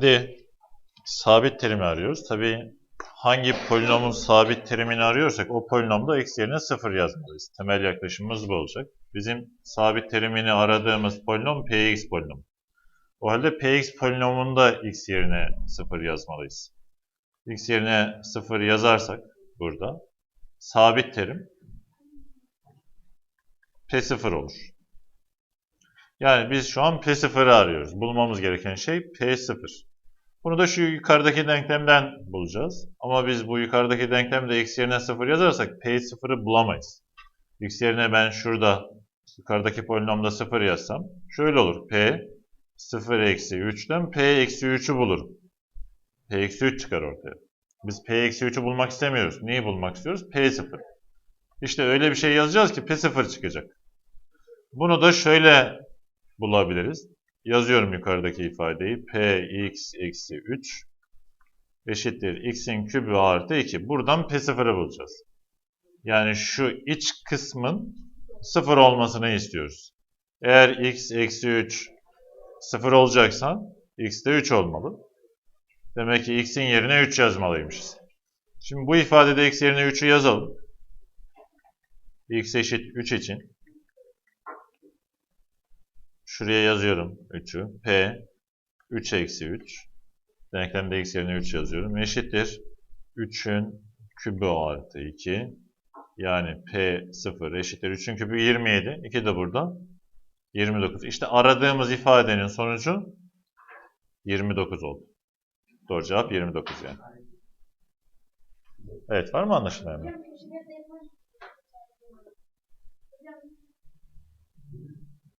Şimdi sabit terimi arıyoruz. Tabii hangi polinomun sabit terimini arıyorsak o polinomda x yerine 0 yazmalıyız. Temel yaklaşımımız bu olacak. Bizim sabit terimini aradığımız polinom px polinomu. O halde px polinomunda x yerine 0 yazmalıyız. x yerine 0 yazarsak burada sabit terim p0 olur. Yani biz şu an P0'ı arıyoruz. Bulmamız gereken şey P0. Bunu da şu yukarıdaki denklemden bulacağız. Ama biz bu yukarıdaki denklemde x yerine 0 yazarsak P0'ı bulamayız. x yerine ben şurada yukarıdaki polinomda 0 yazsam şöyle olur. P 0 eksi 3'ten P eksi 3'ü bulurum. P eksi 3 çıkar ortaya. Biz P eksi 3'ü bulmak istemiyoruz. Neyi bulmak istiyoruz? P0. İşte öyle bir şey yazacağız ki P0 çıkacak. Bunu da şöyle bulabiliriz. Yazıyorum yukarıdaki ifadeyi. Px eksi 3 eşittir x'in kübü artı 2. Buradan P0'ı bulacağız. Yani şu iç kısmın 0 olmasını istiyoruz. Eğer x eksi 3 0 olacaksa x de 3 olmalı. Demek ki x'in yerine 3 yazmalıymışız. Şimdi bu ifadede x yerine 3'ü yazalım. x eşit 3 için Şuraya yazıyorum 3'ü. P 3 eksi 3. Denklemde x yerine 3 yazıyorum. Eşittir. 3'ün kübü artı 2. Yani P 0 eşittir. 3'ün kübü 27. 2 de burada. 29. İşte aradığımız ifadenin sonucu 29 oldu. Doğru cevap 29 yani. Evet var mı anlaşılmayan?